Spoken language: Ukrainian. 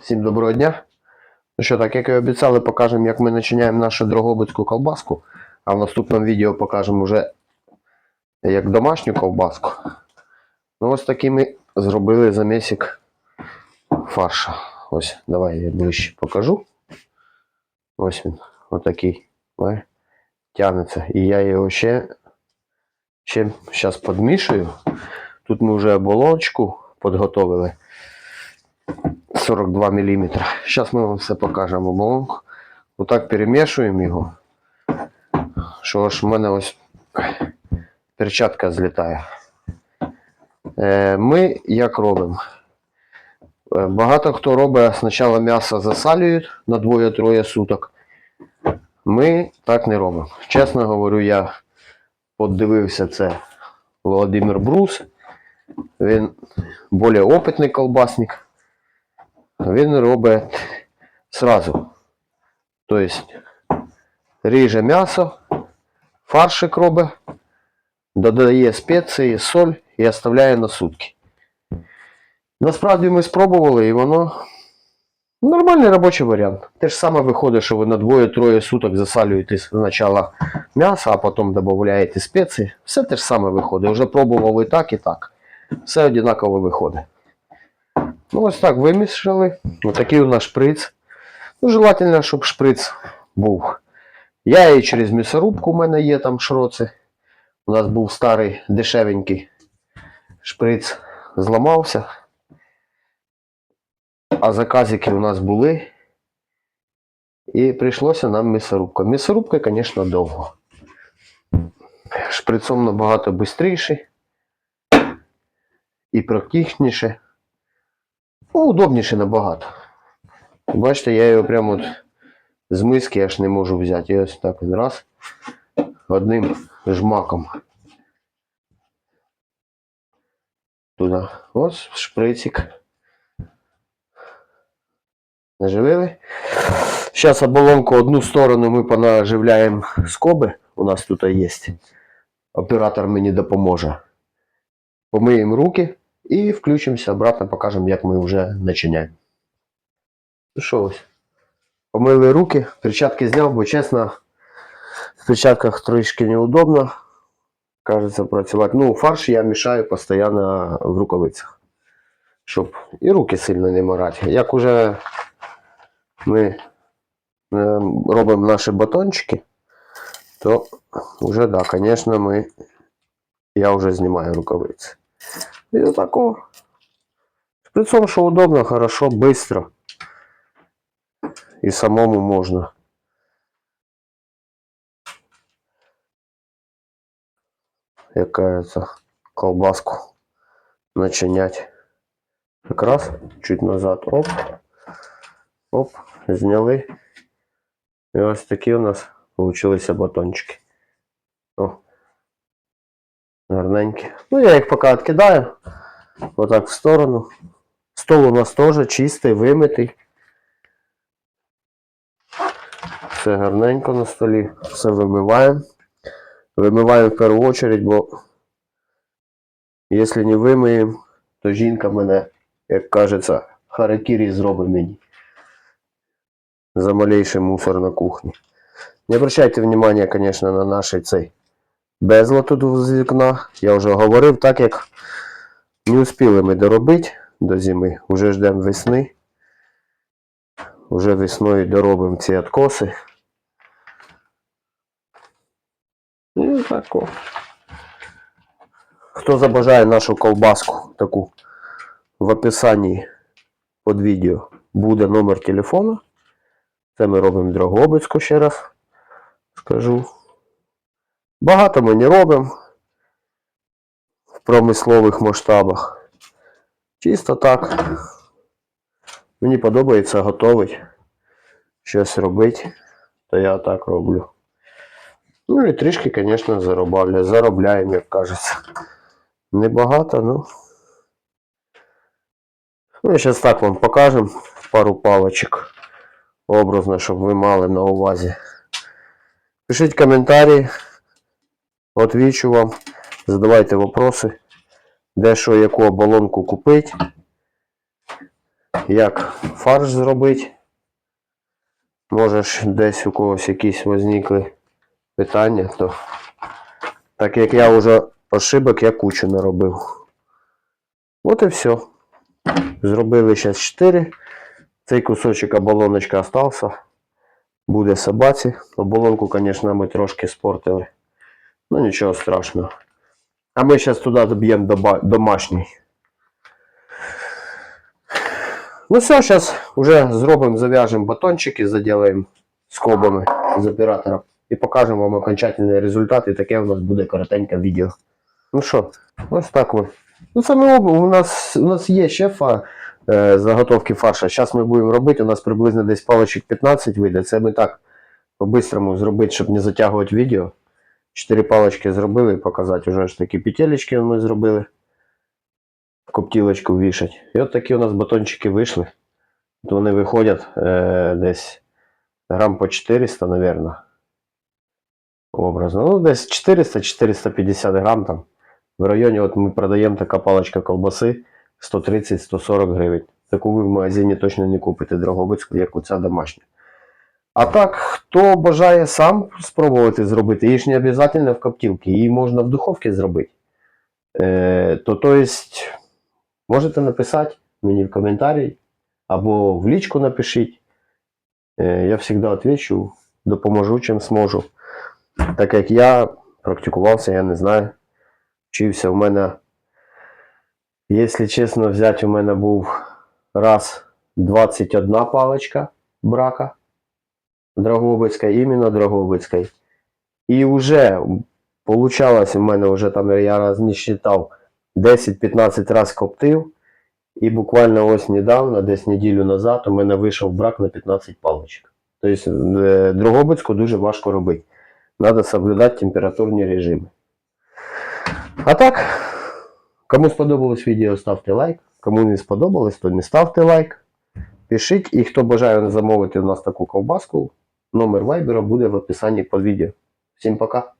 Всім доброго дня. Ну що, так як і обіцяли, покажемо, як ми начиняємо нашу дрогобицьку колбаску. А в наступному відео покажемо вже як домашню колбаску. Ну ось такий ми зробили замісик фарша. Ось, давай я ближче покажу. Ось він, отакий. Тягнеться. І я його ще, ще зараз підмішую. Тут ми вже оболочку підготовили. 42 мм. Зараз ми вам все покажемо оболонку. Отак перемішуємо його. Що ж в мене ось перчатка злітає. Е, Ми як робимо? Е, Багато хто робить спочатку м'ясо засалюють на двоє-троє суток. Ми так не робимо. Чесно говорю, я подивився це Володимир Брус. Він більш опитний колбасник. Він робить сразу. Тобто ріже м'ясо, фаршик робить, додає спеції, соль і оставляє на сутки. Насправді ми спробували і воно нормальний робочий варіант. Те ж саме виходить, що ви на двоє-троє суток засалюєте спочатку м'ясо, а потім додаєте спеції. Все те ж саме виходить. Вже пробував і так, і так. Все однаково виходить. Ну, ось так вимішали. Ось такий у нас шприц. Ну, желательно, щоб шприц був. Я і через м'ясорубку у мене є там шроци. У нас був старий дешевенький шприц, зламався. А заказики у нас були. І прийшлося нам м'ясорубка. М'ясорубка, звісно, довго. Шприцом набагато швидший і практичніше. Ну, удобніше набагато. Бачите, я його прямо от з миски аж не можу взяти. І ось так він раз. Одним жмаком. Туди. Ось шприцик. Наживили. Зараз оболонку одну сторону ми понаживляємо скоби. У нас тут є. Оператор мені допоможе. Помиємо руки. І включимося обратно, покажемо, як ми вже начиняємо. Ну що ось. Помили руки, перчатки зняв, бо чесно, в перчатках трішки неудобно. Кажеться, працювати. Ну, фарш я мішаю постійно в рукавицях. Щоб і руки сильно не морати. Як уже ми е, робимо наші батончики, то вже, да, звісно, ми, я вже знімаю рукавиці. І отако. Шприцом, що удобно, хорошо, быстро. І самому можна. Як кажется, колбаску начинять. Якраз чуть назад. Оп. Оп. Зняли. І ось такі у нас получилися батончики. Гарненькі. Ну, я їх поки відкидаю. Отак в сторону. Стол у нас теж чистий, вимитий. Все гарненько на столі. Все вимиваємо. Вимиваємо в першу чергу, бо якщо не вимиємо, то жінка мене, як кажеться, харакірі зробить мені. За малейший мусор на кухні. Не обращайте внимания, конечно, на наш цей безлад тут з вікна. Я вже говорив, так як не успіли ми доробити до зими. Уже ждемо весни. Уже весною доробимо ці откоси. І тако. Хто забажає нашу колбаску таку в описанні під відео буде номер телефону. Це ми робимо Дрогобицьку ще раз скажу. Багато ми не робимо в промислових масштабах. Чисто так. Мені подобається готувати, щось робити, то я так роблю. Ну і трішки, звісно, заробляю. Заробляємо, як кажеться. Небагато, ну. Ну, зараз так вам покажемо пару палочок. Образно, щоб ви мали на увазі. Пишіть коментарі. Отвічу вам. Задавайте вопроси. Де що, яку оболонку купити. як фарш зробити. Можеш десь у когось якісь возникли питання, то так як я вже ошибок, я кучу наробив. От і все. Зробили зараз 4. Цей кусочок оболоночка остався. Буде собаці. Оболонку, звісно, ми трошки спортили. Ну нічого страшного. А ми зараз туди доб'ємо домашній. Ну все, зараз вже зробимо, зав'яжемо батончики, заділаємо скобами з оператором і покажемо вам окончательний результат. І таке у нас буде коротеньке відео. Ну що, ось так от. Ну об- у нас, у нас є ще фа, е, заготовки фарша. Зараз ми будемо робити. У нас приблизно десь паличок 15 вийде. Це ми так по-бистрому зробити, щоб не затягувати відео. Чотири палички зробили показати. Уже ж такі петелечки ми зробили. Коптілочку вішать. І от такі у нас батончики вийшли. От вони виходять е, десь грам по 400, напевно. Образно. Ну, десь 400-450 грам там. В районі от ми продаємо така паличка колбаси 130-140 гривень. Таку ви в магазині точно не купите Дрогобицьку, як оця домашня. А так, хто бажає сам спробувати зробити, її не обов'язково в коптілці, її можна в духовці зробити. Е, то, то есть, можете написати мені в коментарі або в лічку напишіть. Е, я завжди відповідаю, допоможу чим зможу. Так як я практикувався, я не знаю. Вчився у мене, якщо чесно взяти, у мене був раз 21 паличка брака. Драгобицька, іменно Драгобицька. І вже получалось у мене вже там, я раз не считав, 10-15 раз коптив. І буквально ось недавно, десь неділю назад, у мене вийшов брак на 15 паличок. Тобто е, Дрогобицьку дуже важко робити. Треба соблюдати температурні режими. А так, кому сподобалось відео, ставте лайк. Кому не сподобалось, то не ставте лайк. Пишіть, і хто бажає замовити у нас таку ковбаску, номер вайбера буде в описанні під відео. Всім пока!